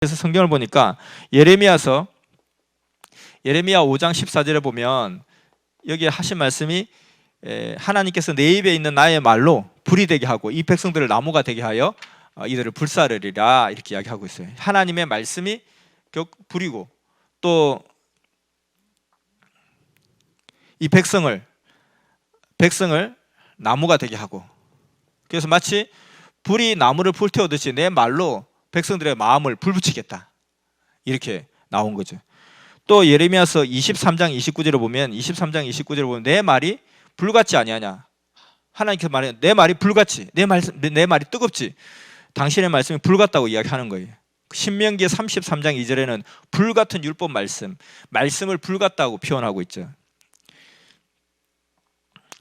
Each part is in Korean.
그래서 성경을 보니까 예레미야서 예레미야 5장 14절에 보면 여기에 하신 말씀이 에, 하나님께서 내 입에 있는 나의 말로 불이 되게 하고 이 백성들을 나무가 되게 하여 어, 이들을 불사르리라 이렇게 이야기하고 있어요. 하나님의 말씀이 격 불이고 또 이 백성을 백성을 나무가 되게 하고 그래서 마치 불이 나무를 불태우듯이 내 말로 백성들의 마음을 불붙이겠다 이렇게 나온 거죠. 또 예레미야서 23장 29절을 보면 23장 29절을 보면 내 말이 불같지 아니하냐 하나님께서 말해 내 말이 불같이 내 말씀 내 말이 뜨겁지 당신의 말씀이 불같다고 이야기하는 거예요. 신명기 33장 2절에는 불같은 율법 말씀 말씀을 불같다고 표현하고 있죠.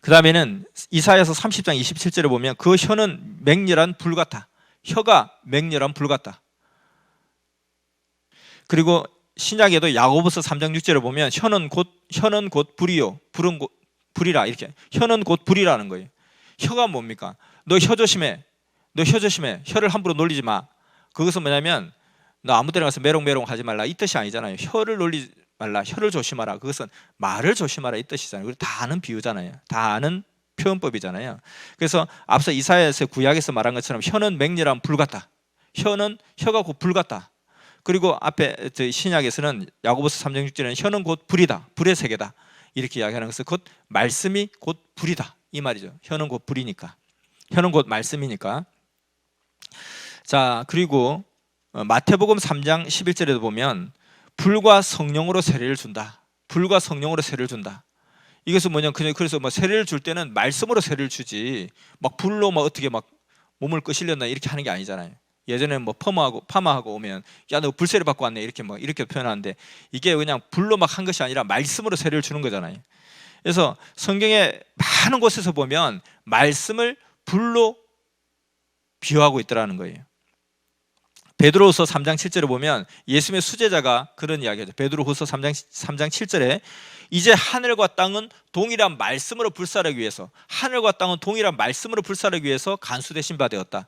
그 다음에는 이사야서 30장 27절에 보면 그 혀는 맹렬한 불 같아. 혀가 맹렬한 불 같다. 그리고 신약에도 야고보서 3장 6절에 보면 혀는 곧 혀는 곧 불이요. 불은 곧 불이라 이렇게. 혀는 곧 불이라는 거예요. 혀가 뭡니까? 너 혀 조심해. 너 혀 조심해. 혀를 함부로 놀리지 마. 그것은 뭐냐면 너 아무 데나 가서 메롱메롱 하지 말라 이 뜻이 아니잖아요. 혀를 놀리지 말라. 혀를 조심하라. 그것은 말을 조심하라 이 뜻이잖아요. 우리 다 아는 비유잖아요. 다 아는 표현법이잖아요. 그래서 앞서 이사야에서 구약에서 말한 것처럼 혀는 맹렬한 불 같다. 혀는 혀가 곧 불 같다. 그리고 앞에 저 신약에서는 야고보서 3장 6절에는 혀는 곧 불이다. 불의 세계다. 이렇게 이야기하는 것은 곧 말씀이 곧 불이다. 이 말이죠. 혀는 곧 불이니까. 혀는 곧 말씀이니까. 자, 그리고 어, 마태복음 3장 11절에도 보면 불과 성령으로 세례를 준다. 불과 성령으로 세례를 준다. 이것은 뭐냐? 그냥 그래서 뭐 세례를 줄 때는 말씀으로 세례를 주지 막 불로 막 어떻게 막 몸을 끄시렸나 이렇게 하는 게 아니잖아요. 예전에는 뭐 퍼마하고 파마하고 오면 야 너 불세를 받고 왔네 이렇게 뭐 이렇게 표현하는데 이게 그냥 불로 막 한 것이 아니라 말씀으로 세례를 주는 거잖아요. 그래서 성경에 많은 곳에서 보면 말씀을 불로 비유하고 있더라는 거예요. 베드로후서 3장 7절에 보면 예수님의 수제자가 그런 이야기하죠. 베드로후서 3장 3장 7절에 이제 하늘과 땅은 동일한 말씀으로 불사르기 위해서 하늘과 땅은 동일한 말씀으로 불사르기 위해서 간수되신 바 되었다.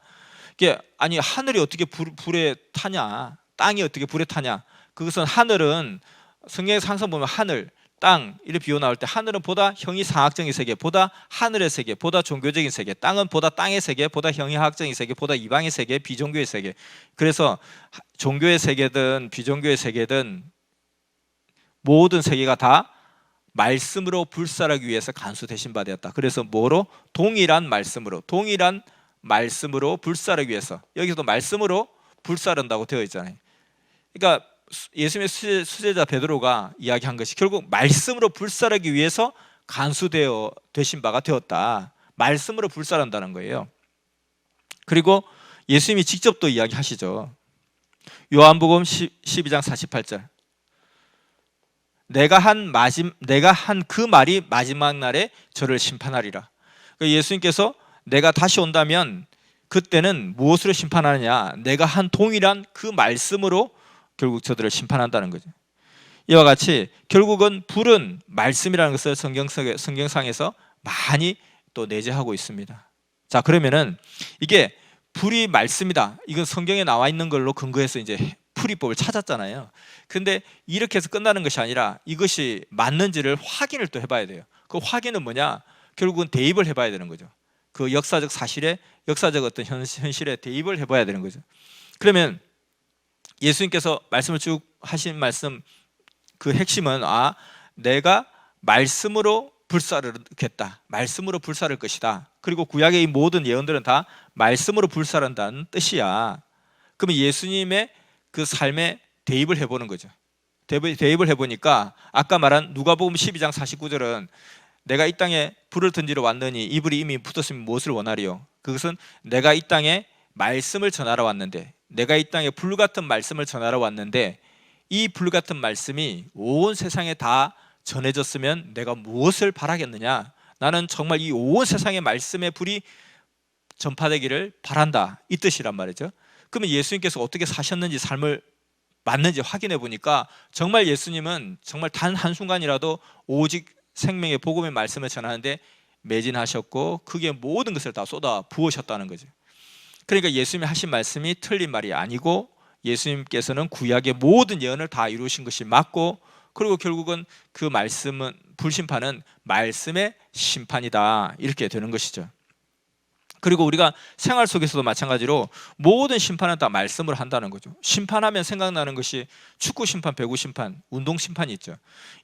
이게 아니 하늘이 어떻게 불, 불에 타냐? 땅이 어떻게 불에 타냐? 그것은 하늘은 성경에서 항상 보면 하늘, 땅 이렇게 비유 나올 때 하늘은 보다 형이 상학적인 세계, 보다 하늘의 세계, 보다 종교적인 세계, 땅은 보다 땅의 세계, 보다 형이 학적인 세계, 보다 이방의 세계, 비종교의 세계. 그래서 종교의 세계든 비종교의 세계든 모든 세계가 다 말씀으로 불살하기 위해서 간수되신 바 되었다. 그래서 뭐로 동일한 말씀으로 동일한 말씀으로 불사르기 위해서 여기서도 말씀으로 불사른다고 되어 있잖아요. 그러니까 예수님의 수제, 수제자 베드로가 이야기한 것이 결국 말씀으로 불사르기 위해서 간수되어 되신 바가 되었다. 말씀으로 불사른다는 거예요. 그리고 예수님이 직접 또 이야기하시죠. 요한복음 12장 48절. 내가 한 마지 내가 한 그 말이 마지막 날에 저를 심판하리라. 그러니까 예수님께서 내가 다시 온다면 그때는 무엇으로 심판하느냐? 내가 한 동일한 그 말씀으로 결국 저들을 심판한다는 거죠. 이와 같이 결국은 불은 말씀이라는 것을 성경상에, 성경상에서 많이 또 내재하고 있습니다. 자 그러면은 이게 불이 말씀이다. 이건 성경에 나와 있는 걸로 근거해서 이제 풀이법을 찾았잖아요. 근데 이렇게 해서 끝나는 것이 아니라 이것이 맞는지를 확인을 또 해봐야 돼요. 그 확인은 뭐냐? 결국은 대입을 해봐야 되는 거죠. 그 역사적 사실에 역사적 어떤 현실에 대입을 해봐야 되는 거죠. 그러면 예수님께서 말씀을 쭉 하신 말씀 그 핵심은 아 내가 말씀으로 불사르겠다. 말씀으로 불사를 것이다. 그리고 구약의 이 모든 예언들은 다 말씀으로 불사른다는 뜻이야. 그러면 예수님의 그 삶에 대입을 해보는 거죠. 대입을 해보니까 아까 말한 누가복음 12장 49절은 내가 이 땅에 불을 던지러 왔느니 이 불이 이미 붙었으면 무엇을 원하리요? 그것은 내가 이 땅에 말씀을 전하러 왔는데 내가 이 땅에 불 같은 말씀을 전하러 왔는데 이 불 같은 말씀이 온 세상에 다 전해졌으면 내가 무엇을 바라겠느냐? 나는 정말 이 온 세상의 말씀의 불이 전파되기를 바란다. 이 뜻이란 말이죠. 그러면 예수님께서 어떻게 사셨는지 삶을 맞는지 확인해 보니까 정말 예수님은 정말 단 한순간이라도 오직 생명의 복음의 말씀을 전하는데 매진하셨고 그게 모든 것을 다 쏟아 부으셨다는 거죠. 그러니까 예수님이 하신 말씀이 틀린 말이 아니고 예수님께서는 구약의 모든 예언을 다 이루신 것이 맞고 그리고 결국은 그 말씀은 불심판은 말씀의 심판이다 이렇게 되는 것이죠. 그리고 우리가 생활 속에서도 마찬가지로 모든 심판은 다 말씀을 한다는 거죠. 심판하면 생각나는 것이 축구 심판, 배구 심판, 운동 심판이 있죠.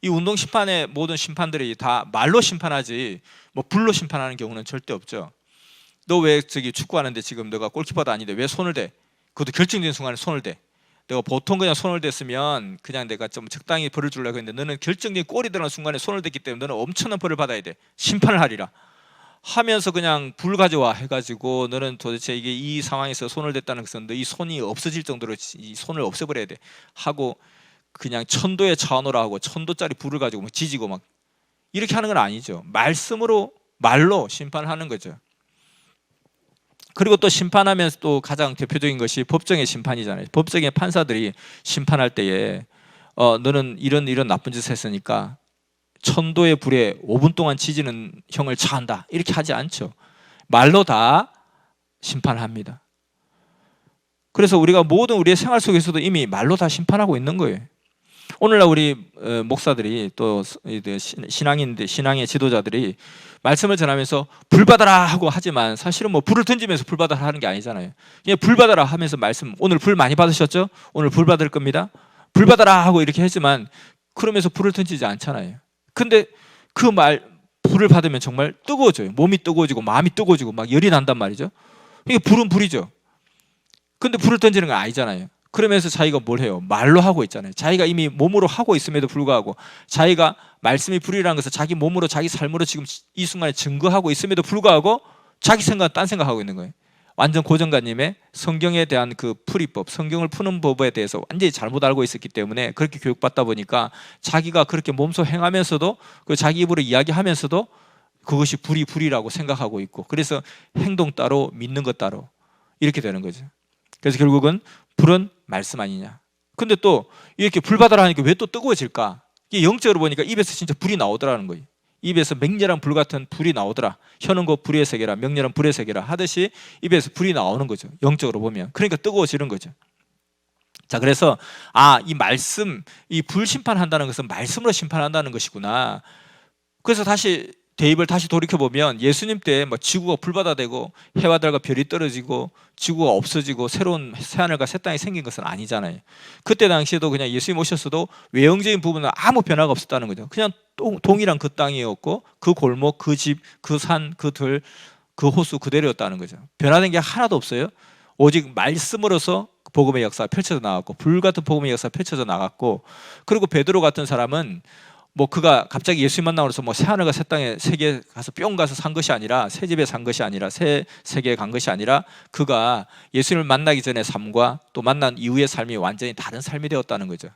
이 운동 심판의 모든 심판들이 다 말로 심판하지 뭐 불로 심판하는 경우는 절대 없죠. 너 왜 저기 축구하는데 지금 너가 골키퍼도 아닌데 왜 손을 대? 그것도 결정적인 순간에 손을 대. 내가 보통 그냥 손을 댔으면 그냥 내가 좀 적당히 벌을 주려고 했는데 너는 결정적인 골이 들어가는 순간에 손을 댔기 때문에 너는 엄청난 벌을 받아야 돼. 심판을 하리라. 하면서 그냥 불 가져와 해가지고 너는 도대체 이게 이 상황에서 손을 댔다는 것은 너 이 손이 없어질 정도로 이 손을 없애버려야 돼 하고 그냥 천도의 차원으로 하고 천도짜리 불을 가지고 막 지지고 막 이렇게 하는 건 아니죠 말씀으로 말로 심판하는 거죠 그리고 또 심판하면서 또 가장 대표적인 것이 법정의 심판이잖아요 법정의 판사들이 심판할 때에 어 너는 이런 이런 나쁜 짓을 했으니까 천도의 불에 5분 동안 지지는 형을 처한다 이렇게 하지 않죠. 말로 다 심판합니다. 그래서 우리가 모든 우리의 생활 속에서도 이미 말로 다 심판하고 있는 거예요. 오늘날 우리 어, 목사들이 또 신앙인들 신앙의 지도자들이 말씀을 전하면서 불 받아라 하고 하지만 사실은 뭐 불을 던지면서 불 받아라 하는 게 아니잖아요. 그냥 불 받아라 하면서 말씀 오늘 불 많이 받으셨죠? 오늘 불 받을 겁니다. 불 받아라 하고 이렇게 했지만 그러면서 불을 던지지 않잖아요. 근데 그 말 불을 받으면 정말 뜨거워져요. 몸이 뜨거워지고 마음이 뜨거워지고 막 열이 난단 말이죠. 이게 불은 불이죠. 근데 불을 던지는 건 아니잖아요. 그러면서 자기가 뭘 해요? 말로 하고 있잖아요. 자기가 이미 몸으로 하고 있음에도 불구하고 자기가 말씀이 불이라는 것을 자기 몸으로 자기 삶으로 지금 이 순간에 증거하고 있음에도 불구하고 자기 생각 딴 생각하고 있는 거예요. 완전 고정관님의 성경에 대한 그 풀이법, 성경을 푸는 법에 대해서 완전히 잘못 알고 있었기 때문에 그렇게 교육받다 보니까 자기가 그렇게 몸소 행하면서도 그 자기 입으로 이야기하면서도 그것이 불이 불이라고 생각하고 있고 그래서 행동 따로 믿는 것 따로 이렇게 되는 거죠. 그래서 결국은 불은 말씀 아니냐. 근데 또 이렇게 불 받아라 하니까 왜 또 뜨거워질까? 이게 영적으로 보니까 입에서 진짜 불이 나오더라는 거예요. 입에서 맹렬한 불 같은 불이 나오더라. 곧 불의 세계라, 명렬한 불의 세계라 하듯이 입에서 불이 나오는 거죠. 영적으로 보면. 그러니까 뜨거워지는 거죠. 자, 그래서 아, 이 말씀, 이 불 심판한다는 것은 말씀으로 심판한다는 것이구나. 그래서 다시 대입을 다시 돌이켜 보면 예수님 때 뭐 지구가 불바다되고 해와 달과 별이 떨어지고 지구가 없어지고 새로운 새 하늘과 새 땅이 생긴 것은 아니잖아요. 그때 당시에도 그냥 예수님 오셨어도 외형적인 부분은 아무 변화가 없었다는 거죠. 그냥 동일한 그 땅이었고 그 골목, 그 집, 그 산, 그 들, 그 호수 그대로였다는 거죠. 변화된 게 하나도 없어요. 오직 말씀으로서 복음의 역사가 펼쳐져 나갔고 불 같은 복음의 역사가 펼쳐져 나갔고 그리고 베드로 같은 사람은 뭐 그가 갑자기 예수님 만나고 서 뭐 새 하늘과 새 땅에 세계 가서 뿅 가서 산 것이 아니라 새 집에 산 것이 아니라 새 세계에 간 것이 아니라 그가 예수님을 만나기 전의 삶과 또 만난 이후의 삶이 완전히 다른 삶이 되었다는 거죠.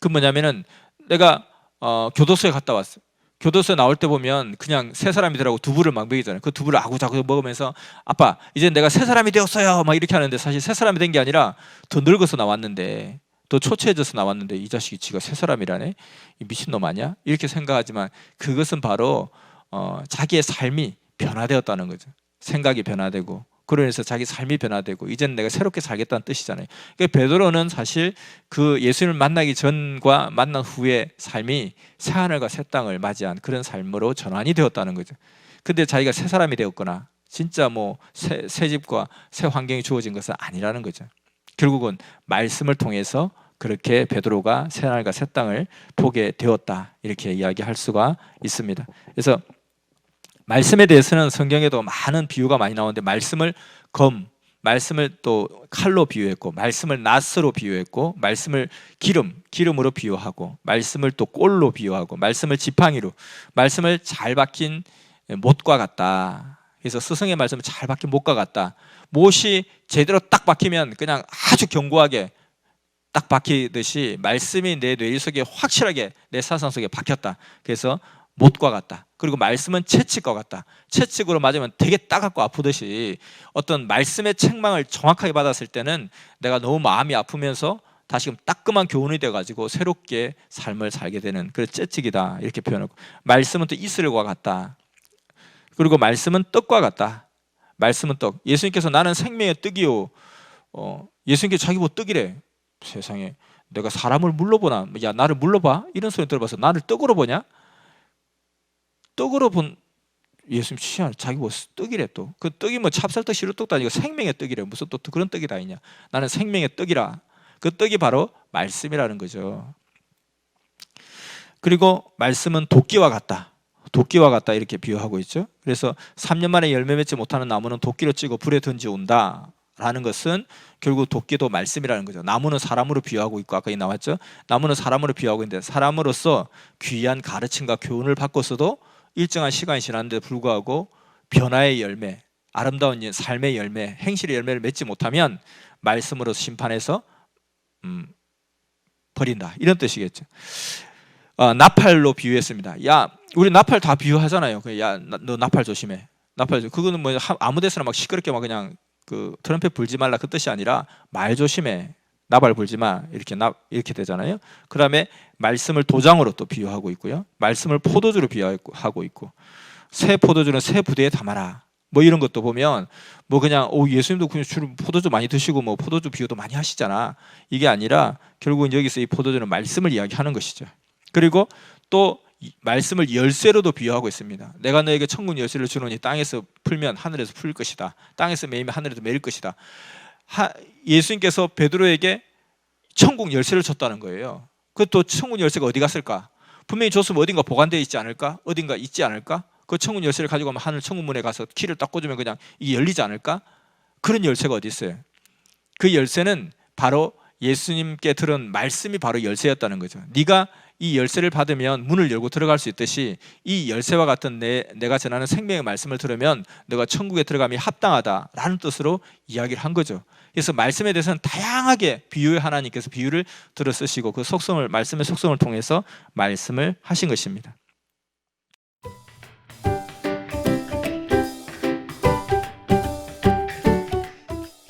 그 뭐냐면은 내가 어, 교도소에 갔다 왔어. 교도소에 나올 때 보면 그냥 새 사람이더라고 두부를 막 먹이잖아요. 그 두부를 아구자구 먹으면서 아빠 이제 내가 새 사람이 되었어요. 막 이렇게 하는데 사실 새 사람이 된 게 아니라 더 늙어서 나왔는데 또 초췌해져서 나왔는데 이 자식이 지가 새 사람이라네? 이 미친놈 아니야? 이렇게 생각하지만 그것은 바로 어, 자기의 삶이 변화되었다는 거죠. 생각이 변화되고 그러면서 자기 삶이 변화되고 이제는 내가 새롭게 살겠다는 뜻이잖아요. 그러니까 베드로는 사실 그 예수님을 만나기 전과 만난 후의 삶이 새 하늘과 새 땅을 맞이한 그런 삶으로 전환이 되었다는 거죠. 근데 자기가 새 사람이 되었거나 진짜 뭐새 새 집과 새 환경이 주어진 것은 아니라는 거죠 결국은 말씀을 통해서 그렇게 베드로가 새하늘과 새 땅을 보게 되었다 이렇게 이야기할 수가 있습니다. 그래서 말씀에 대해서는 성경에도 많은 비유가 많이 나오는데 말씀을 검, 말씀을 또 칼로 비유했고 말씀을 낫으로 비유했고 말씀을 기름, 기름으로 비유하고 말씀을 또 꼴로 비유하고 말씀을 지팡이로 말씀을 잘 박힌 못과 같다. 그래서 스승의 말씀을 잘 박힌 못과 같다. 못이 제대로 딱 박히면 그냥 아주 견고하게 딱 박히듯이 말씀이 내 뇌리 속에 확실하게 내 사상 속에 박혔다. 그래서 못과 같다. 그리고 말씀은 채찍과 같다. 채찍으로 맞으면 되게 따갑고 아프듯이 어떤 말씀의 책망을 정확하게 받았을 때는 내가 너무 마음이 아프면서 다시금 따끔한 교훈이 돼가지고 새롭게 삶을 살게 되는 그 채찍이다 이렇게 표현하고 말씀은 또 이슬과 같다. 그리고 말씀은 떡과 같다. 말씀은 떡. 예수님께서 나는 생명의 떡이요. 어, 예수님께 자기 뭐 떡이래. 세상에 내가 사람을 물러보나? 야 나를 물러봐? 이런 소리 들어봐서 나를 떡으로 보냐? 떡으로 본 예수님 취한 자기 뭐 떡이래 또. 그 떡이 뭐 찹쌀떡 시루떡도 아니고 생명의 떡이래. 무슨 또 그런 떡이 다 있냐? 나는 생명의 떡이라. 그 떡이 바로 말씀이라는 거죠. 그리고 말씀은 도끼와 같다. 도끼와 같다 이렇게 비유하고 있죠. 그래서 3년 만에 열매 맺지 못하는 나무는 도끼로 찌고 불에 던지온다. 라는 것은 결국 도끼도 말씀이라는 거죠. 나무는 사람으로 비유하고 있고 아까 이 나왔죠. 나무는 사람으로 비유하고 있는데 사람으로서 귀한 가르침과 교훈을 받고서도 일정한 시간이 지났는데 불구하고 변화의 열매, 아름다운 삶의 열매, 행실의 열매를 맺지 못하면 말씀으로 심판해서 음, 버린다 이런 뜻이겠죠. 어, 나팔로 비유했습니다. 야, 우리 나팔 다 비유하잖아요. 그, 야, 나- 너 나팔 조심해. 나팔 조- 그거는 뭐 하- 아무 데서나 막 시끄럽게 막 그냥 그 트럼펫 불지 말라 그 뜻이 아니라 말 조심해. 나발 불지 마. 이렇게 나 이렇게 되잖아요. 그다음에 말씀을 도장으로 또 비유하고 있고요. 말씀을 포도주로 비유하고 있고 새 포도주는 새 부대에 담아라. 뭐 이런 것도 보면 뭐 그냥 오 예수님도 그냥 주로 포도주 많이 드시고 뭐 포도주 비유도 많이 하시잖아. 이게 아니라 결국은 여기서 이 포도주는 말씀을 이야기하는 것이죠. 그리고 또이 말씀을 열쇠로도 비유하고 있습니다. 내가 너에게 천국 열쇠를 주노니 땅에서 풀면 하늘에서 풀 것이다. 땅에서 매이면 하늘에서 매일 것이다. 하, 예수님께서 베드로에게 천국 열쇠를 줬다는 거예요. 그 또 천국 열쇠가 어디 갔을까? 분명히 줬으면 어딘가 보관되어 있지 않을까? 어딘가 있지 않을까? 그 천국 열쇠를 가지고 가면 하늘 천국 문에 가서 키를 딱 꽂으면 그냥 이게 열리지 않을까? 그런 열쇠가 어디 있어요? 그 열쇠는 바로 예수님께 들은 말씀이 바로 열쇠였다는 거죠. 네가 이 열쇠를 받으면 문을 열고 들어갈 수 있듯이 이 열쇠와 같은 내, 내가 전하는 생명의 말씀을 들으면 너가 천국에 들어감이 합당하다라는 뜻으로 이야기를 한 거죠. 그래서 말씀에 대해서는 다양하게 비유의 하나님께서 비유를 들어 쓰시고 그 속성을 말씀의 속성을 통해서 말씀을 하신 것입니다.